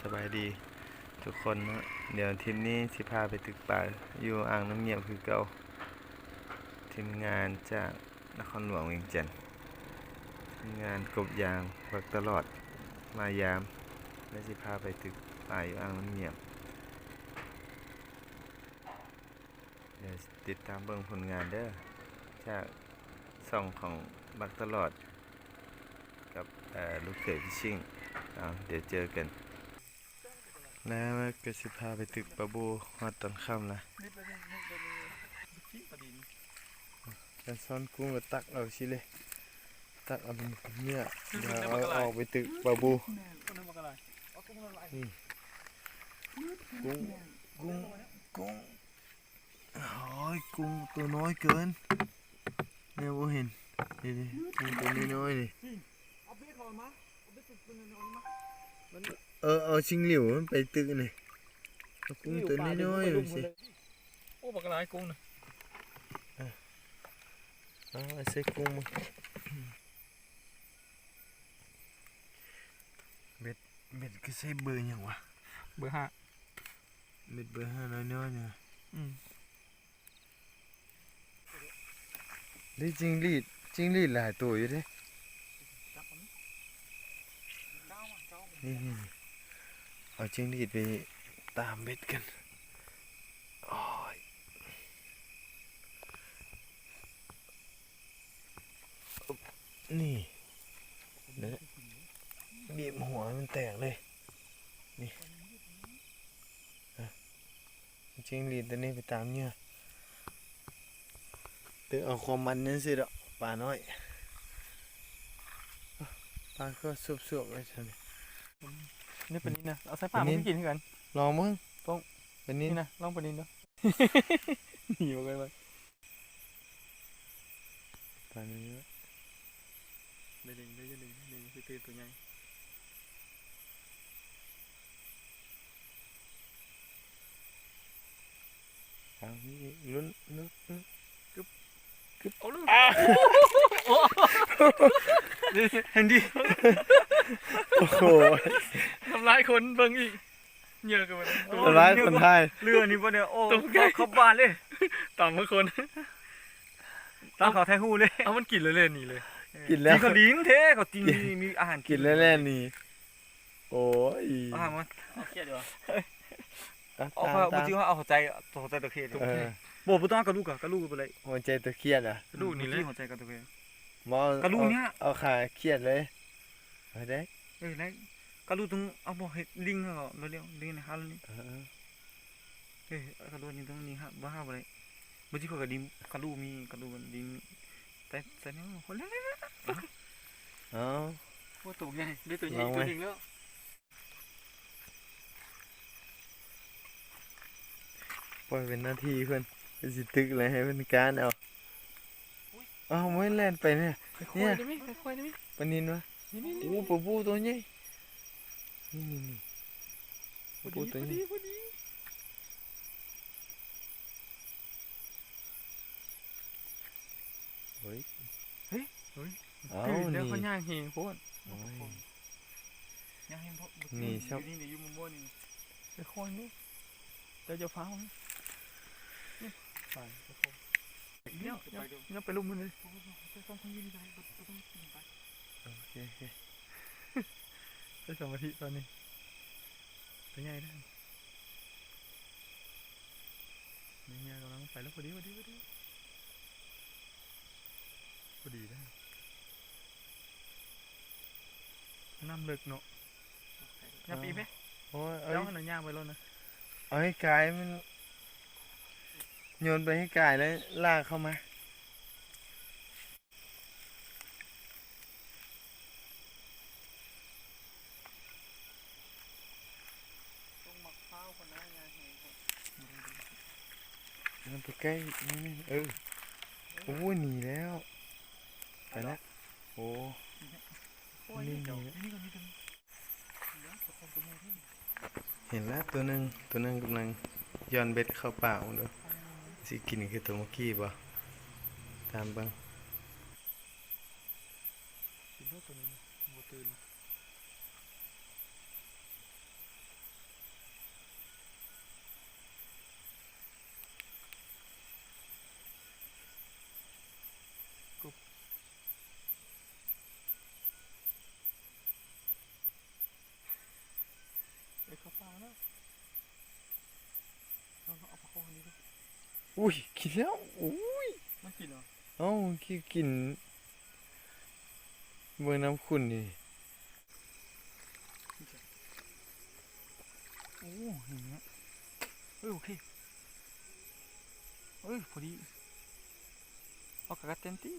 สบายดีทุกคนนะเดี๋ยวทีมนี้สิพาไปตึกป่าอยู่อ่างน้ำเงียบคือเก่าทีมงานจากนครหลวงเวียงจันทน์ทีมงานกบยางพักตลอดมายาม และสิพาไปตึกป่าอยู่อ่างน้ำเงียบเดี๋ยวติดตามเบิ่งผลงานเด้อจากส่องของบักตลอดกับลูกเขยพี่ชิ่งเดี๋ยวเจอกัน แล้วก็สิพาไปตึกปะบูฮอดตอนค่ำนะการซ่อนกุ้งก็ตักเอาสิเลย ตักเอาเนี่ยเดี๋ยวเอาออกไปตึกปะบูนี่กุ้งกุ้งกุ้งโอ้ยกุ้งตัวน้อยเกินเนี่ยโบเห็นนี่ดิกุ้งตัวน้อยๆนี่เอาเบ็ดถอนมาเอาเบ็ดสุดเป็นนอนมาเออเอาชิงหลิวมันไปตึกนี่เอากุ้งตัวน้อยๆดูสิโอ้ปา กกระไรกุ้งนะเอาไอ้ใส่กุ้งมาเบ็ดเบ็ดก็ใส่เบอร์หยังวะเบอร์ห้าเบ็ดเบอร์ห้าน้อยๆ เอาจิ้งหรีดไปตามเม็ดกันนี่เดี๋ยบีบหัวมันแตกเลย นี่จริงหรีดตัวนี้ไปตามเนี่ยตึงเอาความมันนั้นสิดอกป่าน้อยป่าก็สุบๆเลยใช่ไหม นี่เป็นนี่นะเอาใส่ผ้าอันนี้มันกินกันลองมึงต้องเป็นนี้นี่นะลองเป็นนี่เนาะหนีมาไกลไปปลาเนื้อได้ดึงได้ดึงดึงคือตัวใหญ่ทางนี้ลุ้นลุ้นลุ้นเอาลูกเห็นดิโอ้โหทำร้ายคนเบิ่งอีกเยอะกันไปทำร้ายคนไทยเรือนี่ปะเนี่ยโอ้เขาบ้านเลยต่ำเมื่อคนตามเขาไทยฮู้เลยเอามันกินเลยเลยนี่เลยกินแล้วกินเขาดิ้งเท่เขาจริงมีมีอาหารกินแล้วแน่นี่โอ้ยอาหารมันเอาเครียดดีกว่าอะเอาตามเขาตามจริงว่าเอาหัวใจเอาหัวใจตะเคยเออบอกบ่ต้องเอากระดูกอะกระดูกไปเลยหัวใจตัวเครียดอะกระดูกนี่เลยหัวใจกระดูกมองกระดูกเนี่ยเอาขาเครียดเลยเอาได้เอ้ยแล้วกระดู กตรงเอาบอกให้ลิงเหรอเราเรียกลิงนะฮะนี่เออเอ้ยกระดูกนี่ตรงนี้ฮะบ้าไปเลยบ่จิกรดิมกระดูกมีกระดูกมันดินแต่แต่เนี่ยคนละเอาว่าตัวใหญ่ได้ตัวใหญ่ลองตัวหนึงแล้วปล่อยเป็นหน้าที่เพื่อนสิตึกเลยให้เป็นการเอาเอาไม่แล่นไปเนี่ยเนี่ยปนินวะโอ้ปูปูตัวใหญ่ นี่นี่นี่พอปูดีตัวพอนี้ดีพอดีเฮ้ยเฮ้ยเฮ้ยเอาตื่นแล้วนี่เขาย่างเฮงโคตรโอ้ยย่างเฮงเพราะนี่ชอบนี่นี่อยู่มุมบนนี่ไปค่อยนี่เดี๋ยวจะฟ้าวนะนี่ไปไปค่อยเนี่ยเนี่ยเนี่ยไปลุมมันเลยไปสองคนยืนได้ไปต้องกินไปโอเคโอเค ไปสมาธิตอนนี้ไปง่ายได้ไม่ง่ายกำลังไปแล้วพอดีพอดีพอดีพอดีได้น้ำเลิกเนาะอย่าปีไหมโอ้ยเอาเจ้าขนาดย่างไปแล้วนะเอาให้กายมันโยนไปให้กายแล้วลากเข้ามา ต้องมักข้าวคนนั้นย่างเฮง มันไปใกล้นี่นี่เออโอ้ยหนีแล้ว ไปแล้วโอ้โอ้ยนี่เดี๋ยวนี่ก็มีตรงนี้เห็นแล้วตัวหนึ่งตัวหนึ่งกำลังย้อนเบ็ดเข้าปากมันด้วยสิกินคือตัวเมื่อกี้บ่ตามเบังกินเท่าตัวนึงโมตื่น เอาเอาปลาโค้งอันนี้ดิ อุ้ยกินแล้วอุ้ยมันกินเหรอเอ้ากินกินเบิ่งน้ำขุ่นนี่โอ้เห็นไหมเอ้ยโอเคเอ้ยพอดีเอากระเต็มที่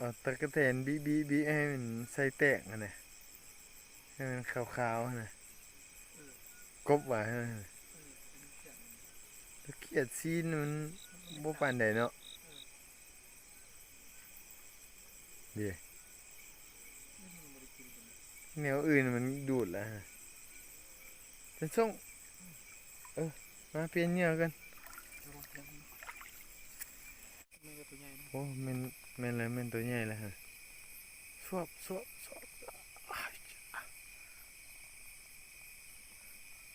เอา ตะกะแตนบีบีบีให้มันใส่แตกอะนะให้มันขาวๆนะกบไว้อะตะเกียดซีนมันบ่ปานใดเนาะเดี๋ยวแนวอื่นมันดูดแล้วฮะจะส่งเออมาเปลี่ยนเหงื่อกันโอ้ม่น แม่นแล้วแม่นตัวใหญ่แล้วฮะสวบสวบสวบอ้ายจ้ะ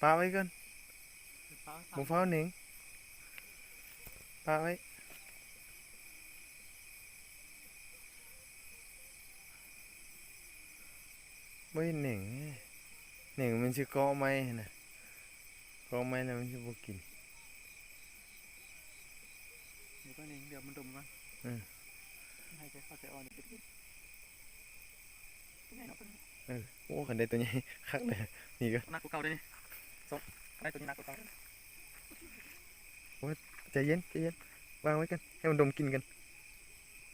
ปาไว้ก่อนปลาบ่เฝ้าหนิงปาไว้บ่เห็นหนิงหนิงมันสิเกาะไม้หั่นน่ะเกาะไม้แล้วมันสิบ่กินเดี๋ยวตัวนี้เดี๋ยวมันดมก่อนอืม ให้เขาเข้าใจอ่อนนิดนึงเออโอ้คันได้ตัวใหญ่คักเลยนี่ก็นักกว่าเก่าเลยนี่สองได้ตัวนี้นักกว่าเก่าใจเย็นใจเย็นวางไว้กันให้มันดมกินกัน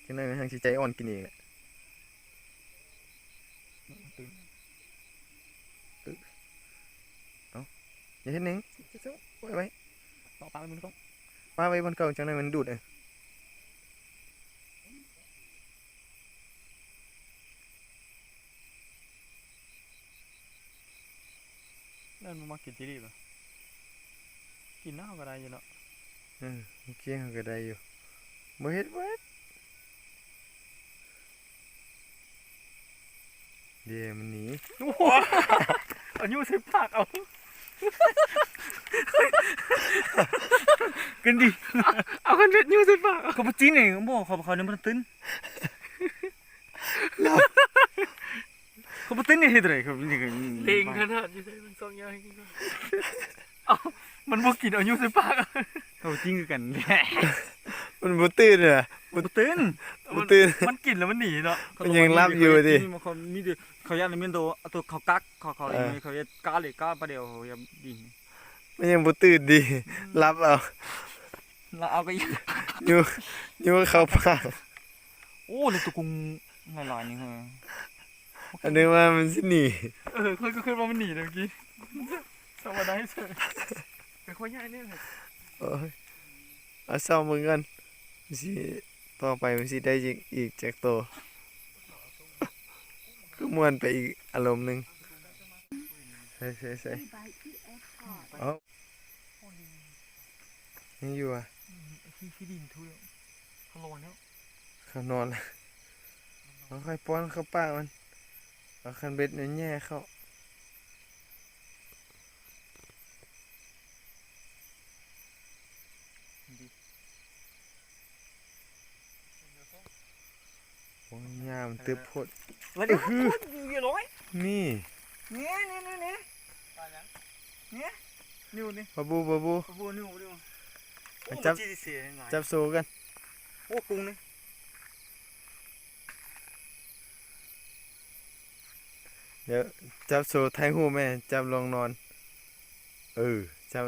จังได๋มันทางสิใจอ่อนกินเองแหละตื่นอย่าเฮ็นเจ้าไว้ไว้ต่อปลาไปมึงต้องปลาไว้บนเก่าจังได๋มันดูดเอง นั่นมันมากินจีรีป่ะกินน้าก็ได้อยู่เนาะเออเมื่อกี้เขาก็ได้อยู่บ่เฮ็ดบ่เฮ็ดเดี๋ยวมันหนีโอ้โหเอานิ้วใส่ปากเอากันดิเอากันเด็ดนิ้วใส่ปากเขาปจีนเองบอกเขาเขาเนี่ยมันตื้น เขาปตื้นเนี่ยเฮ็ดไรครับนี่ก็เลงขนาดนี้เลยมันสองอย่างกินก่อนมันบ่กินเอานิ้วใส่ปากเขาจริงคือกันมันบ่ตื่นเลยอะมันตื้นบ่ตื่นมันกินแล้วมันหนีเนาะมันยังรับอยู่ดิเขามีดิเขาย่านมีตัวตัวเขากักเขาเขาเออเขาจะกาเลยกาประเดี๋ยวเขาจะยิงมันยังบ่ตื่นดีรับเอาแล้วเอาไปยิงอยู่อยู่เข้าปากโอ้เลยตัวกุ้งหลายๆนี่เหร ออันนึกว่ามันสิหนีเออค่อยก็ขึ้นว่ามันหนีเลยเมื่อกี้สวัสดีเสยเป็นคนใหญ่เนี่ยเลยโอ้ยเอาซ่อมมึงกันมันสิต่อไปมันสิได้อีกอีกจากโตคือม่วนไปอีกอารมณ์หนึงใส่ใส่ใส่เอายังอยู่อะขี้ขี้ดินทุเรศเขาลอยแล้วเขานอนแล้วเอาค่อยป้อนเข้าปากมัน เอาคันเบ็ดเนี่ยแย่เข้าโอ้ยยามนตึบโพดแล้วเดี๋ยวพูดอยู่ร้อยนี่เนี่ยเนี่ยเนี่ยเนี่ยเนี่ยนิ้วนี่บาบูบาบูโอ้โหนิ้วนิ้วโอ้จับมันจีเสียหลายจับโซกัน โอ้กุ้งนี่ เดี๋ยวจับโซไทยหูแม่จับลงนอน เออจับ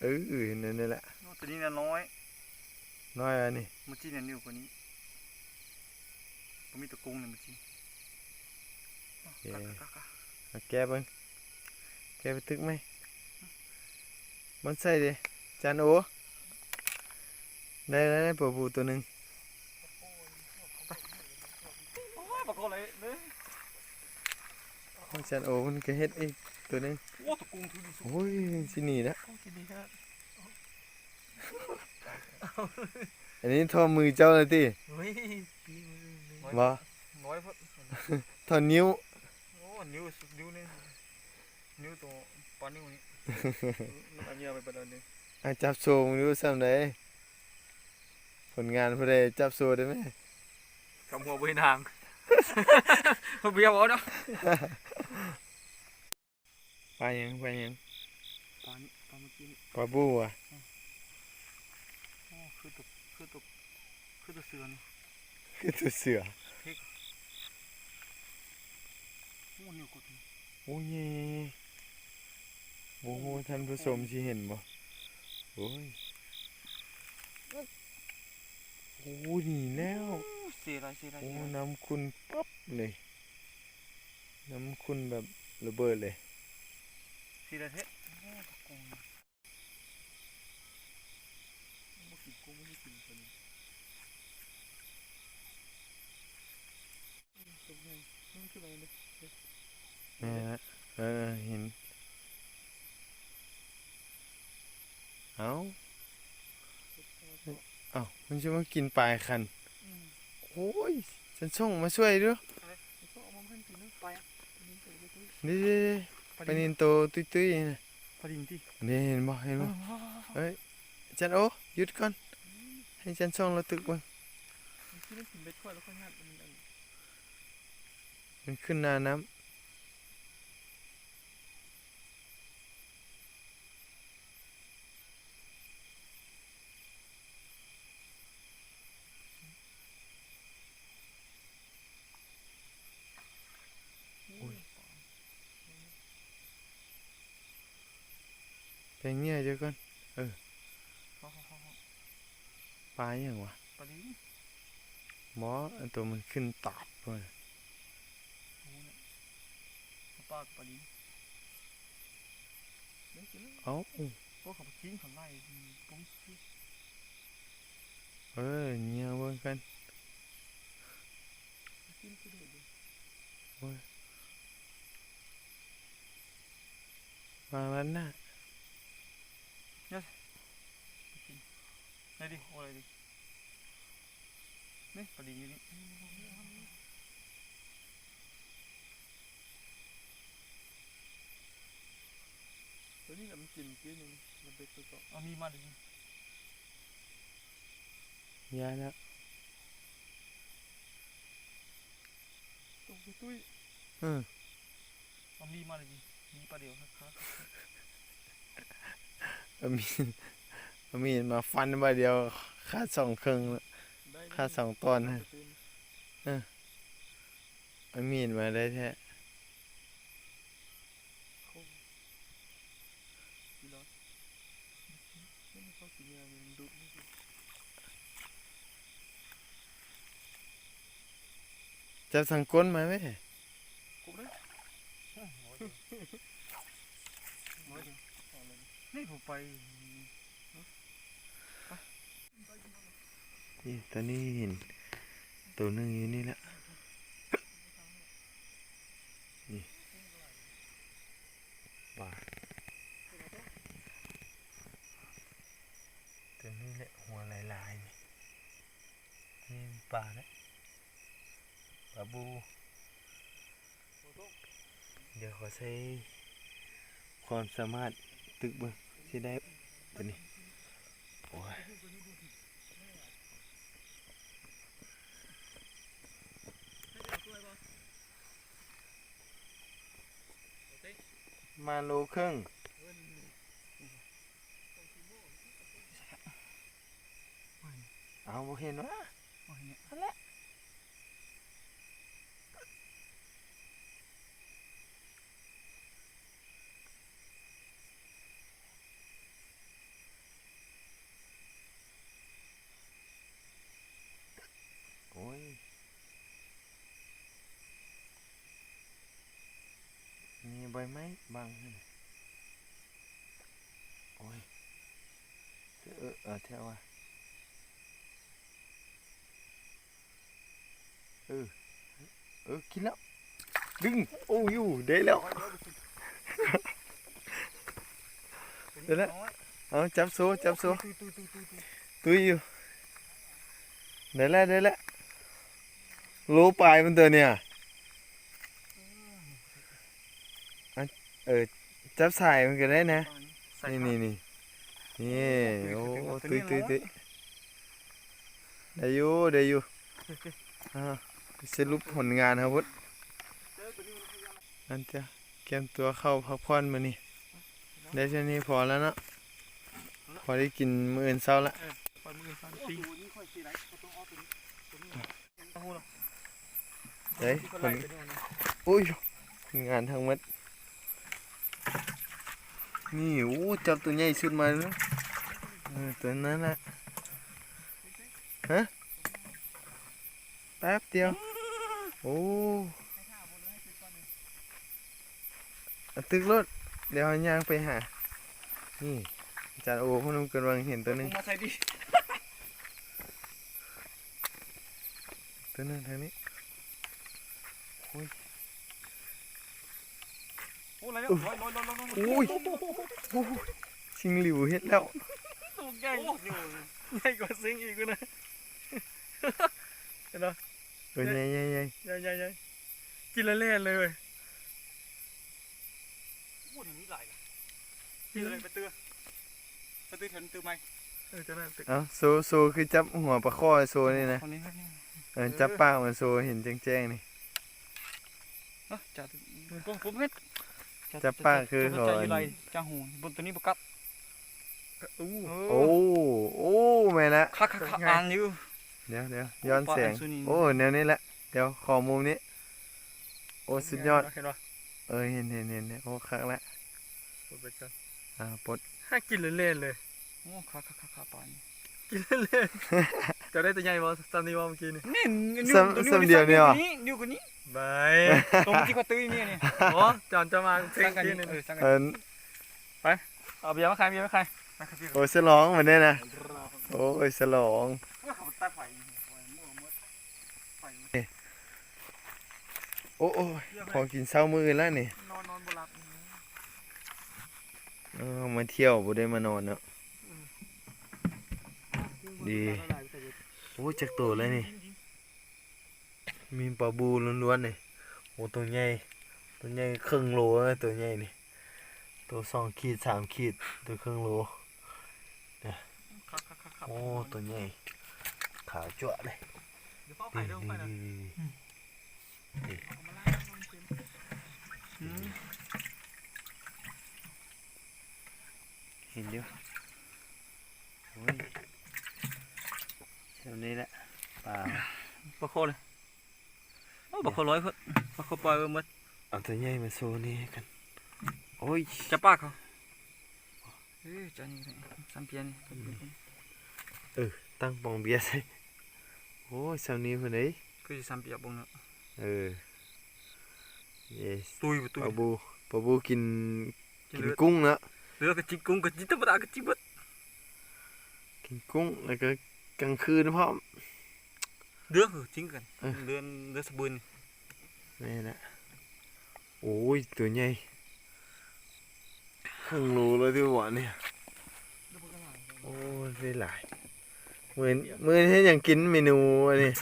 เออเออนั่นนี่แหละโอ้ตัวนี้เนี่ยน้อย น้อยอันนี้มันจีเนี่ยนิ้วกว่านี้ผมมีตัวกุ้งเนี่ยมันจีเย้กักกักกักเอาแกะเบิ่งแกะไปตึกไหมมันใส่ดิจานโอได้ได้ได้ปะบูตัวหนึ่งตัวอะไรเนี่ยข องจันโอมันก็เฮ็ดอีกตัวหนึงโอ้ตะกุงทุดิสุโอ้ยสิหนีแล้วโอ้คิดดีฮะอันนี้ทอมือเจ้าเลยติเฮ้ยปีมือหนึ่งบ่น้อยพอทอนิ้วโอ้นิ้วนิ้วนี่นิ้วตัวปานนิ้วนี่มันอันเนี้ยไปประเด็นนึงอาจับโซมึงดูซ้ำได้ผลงานผู้ใดจับโซได้ไหมกำหัวไปนางเบียร์บอกเนาะ ปลาหยังปลาหยังปานปานเมื่อกี้ปลาบูอะโอ้คือตัวคือตัวคือตัวเสือนี่คือตัวเสือโอ้นิ้วกดนี่โอ้ยโอ้โหท่านผู้ชมสิเห็นบ่โอ้ยโอ้นี่แล้วเสียไรเสียไรโอ้น้ำคุณปั๊บเลยน้ำคุณแบบระเบิดเลย เสียไรเทะโอ้ตะกุงไม่กินกุ้งไม่กินตัวนี้ตรงนี้มันคืออะไรเลยเนี่ยแม่นะเออเห็น เอาเอามันจะมากินปลายคัน โอ้ย ฉันส่งมาช่วยด้วยนนะไปอะนี่ตัวเล็กนี่ๆปลานินโตตุ้ยๆนะปลาดิงที่นี่เห็นบ่เห็นบ่เฮ้ยจันโอหยุดก่อนให้ฉันส่งแล้วตึกบ้างที่มันกินเบ็ดค่อยแล้วค่อยงัดมันอันมันขึ้นหน้าน้ำ แต่เงี้ยเดี๋ยวก่อนเขาเขาเขาปลาอย่างวะปลาดิงหมออันตัวมันขึ้นตอบเลยปลาปลาดิงเดี๋ยวกินเอ้าพวกเขาทิ้งเขาไล่ปุ้งเออเงี้ยเบิ่งกันกินไปเลยมาวันน่ะ ไหนดิโอ้อะไรดินี่ปลาดิงอยู่นี่ตัวนี้แหละมันกินกินนึงมันเบ็ดตัวต่อเอามีมาดิยาแล้วตุ้ยตุ้ยเออเอามีมาดิมีปลาเดียวนะครับเอา มีดเอามีดมาฟันมาเดียวขาดสองครึ่งแล้วได้ขาดสองตอนนะเอามีดมาได้แท้กินแล้วไม่เข้ากินยามันดุไม่ดุจับสังก้นมาไหม กูเลย นี่ผมไปนี่ตอนนี้เห็นตัวหนึงอยู่นี่แหละนี่ปลาตัวนี้แหละหัวลายๆนี่นี่ปลาแล้วปลาบู เดี๋ยวขอใช้ความสามารถตึกเบิ่ง สิได้ตัวนี้โอ้ยมาโลครึ่งเอาบ่เห็นวะโอ้ยเนี่ย โอ้ยมี ใบไม้บังให้หน่อยโอ้ยเออเออเท่าว่ะเออเอเออกินแล้วดึงโอ้ยได้แล้ว เดี๋ยวละเอาจับโซ่จับโซ่ตุยตุยตุยตุยตุยตุยอยู่ได้แล้วได้แล้วโลปลายมันตัวเนี่ยอะเออจับสายมันก็ได้นะใส่นี่เข้านี่นี่นี่โอ้ตุยตุยตุตุยยตุยได้อยู่ได้อยู่โอเคอ่าสรุปผลงานครับพุทธอันจะเตรียมตัวเข้าพักผ่อนมานี่ได้เท่านี้พอแล้วเนาะพอได้กินมื้ออื่นเช้าละปล่อยมือสั่นปีเอาหูเนาะเด้ยที่ผคนไล่ลไปเนี่ยนะอุ้ยผลงานทั้งหมด นี่โอ้จับตัวใหญ่สุดมาแล้วเออตัวนั้นแหละฮะแป๊บเดียวโอ้เอาตึกรถเดี๋ยวเอาย่างไปหา นี่อาจารย์โอ้พวกน้ำกำลังเห็นตัวหนึงมาใส่ดิตัวหนึงทางนี้โอ้ อะไรเนี่ยลอยลอยลอยลอยลอยอุ้ยโอ้ยชิงหลิวเฮ็ดแล้วตัวใหญ่ใหญ่กว่าซิงอีกนะเห็นไหมเออใหญ่ใหญ่ใหญ่ใหญ่ใหญ่ใหญ่กินล้วเล่นเลยเว้ยพูดอย่างนี้ไหลชื่ออะไรไปเตือไปเตือฉันเตือไหมเออจะน่าตึกเอ้าโซโซคือจับหัวปลาข้อโซนี่นะเออจับปากมันโซเห็นแจ้งๆนี่เออจัดผมผมเฮ็ด จับปากคือเขาเขาจะอยู่ไรจ้าหูบนตัวนี้ปกัดอู้โอ้โอ้แม่นละคักคักอ่านอยู่เดี๋ยวเดี๋ยวย้อนแสงปลาอัญสุนีโอ้แนวนี้แหละเดี๋ยวขอมุมนี้ โอ้สุดยอดเห็นปะเออเห็นเห็นเห็นเนี่ยโอ้คักละกดไปกันอ่าปลดให้กินเล่นๆเลยโอ้คักคักคักคักปานกินเล่นๆ จะได้ตัวใหญ่บ่ตามนี้ว่าเมื่อกี้นี่นี่ซ้ำเดียวเนี่ยว่ะนิ้วกว่านี้บายตรงที่เขาตื้อเนี่ยนี่โอ้จอนจะมาเซ็สั่งงกันที่นี่นี่เออสั่งกัเอนอเอาเบียร์มาขายเบียร์มาขายโอ้ฉลองเหมือนเนี่ยนะโอ้ยฉลองตัดไฟโอ้โอ้ยพอกินเช้ามื้อแล้วนี่นอนนอนบ่หลับเออมาเที่ยวบ่ได้มานอนเนาะดี โอ้จักตัวเลยนี่ มีปลาบูล้วนๆนี่โอ้ตัวใหญ่ตัวใหญ่ครึ่งโลนะตัวใหญ่นี่ ตัวสองขีดสามขีดตัวครึ่งโลคักคักคักคักโอ้ตัวใหญ่ขาวจั่วเลยเดี๋ยวเฝ้าไปนี่เดี๋ยวไปนะ นี่นี่นี่เห็นอยู่โอ้ยเท่า นี้แหละปลาปลาโคเลยโอ้ปลาโคร้อยเพิ่นปลาโคปล่อยไปหมดเอาตัวใหญ่มาโซนี่ให้กันโอ้ยจับปากเขาเอ้ยจานี่สัมเพียนตั้งปองเบียร์ใส่โอ้ยเช้านี้เพิ่นเอ้ยคือสัมเปียบงเนาะเออ yes ตุยตุปยลาบูปลาบูกินกิกินนเลือดกุ้งเนาะเลือดกระจิกกุ้งกระจิกธรรมดากระจิกเบิดกินกุ้งแล้วก็ กลางคืนพร้อมเลือดเหรอทิ้งกันเออเลือดเลือดสบูนนี่แหละโอ้ยตัวใหญ่ครึ่งโลเลยที่หวานเนี่ยโอ้ยได้หลายเหมือนเหมือนให้อย่างกินเมนูอันนี้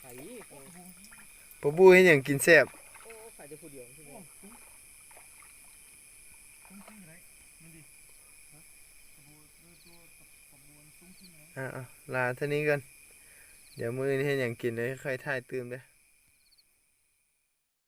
ไข่ปลาบูให้อย่างกินแซ่บไข่ได้ผู้เดียวใช่ไหมอะๆ ลาเท่านี้กัน เดี๋ยวมื้อนี้เห้อย่างกินเลยค่อยถ่ายตื่มเด้อ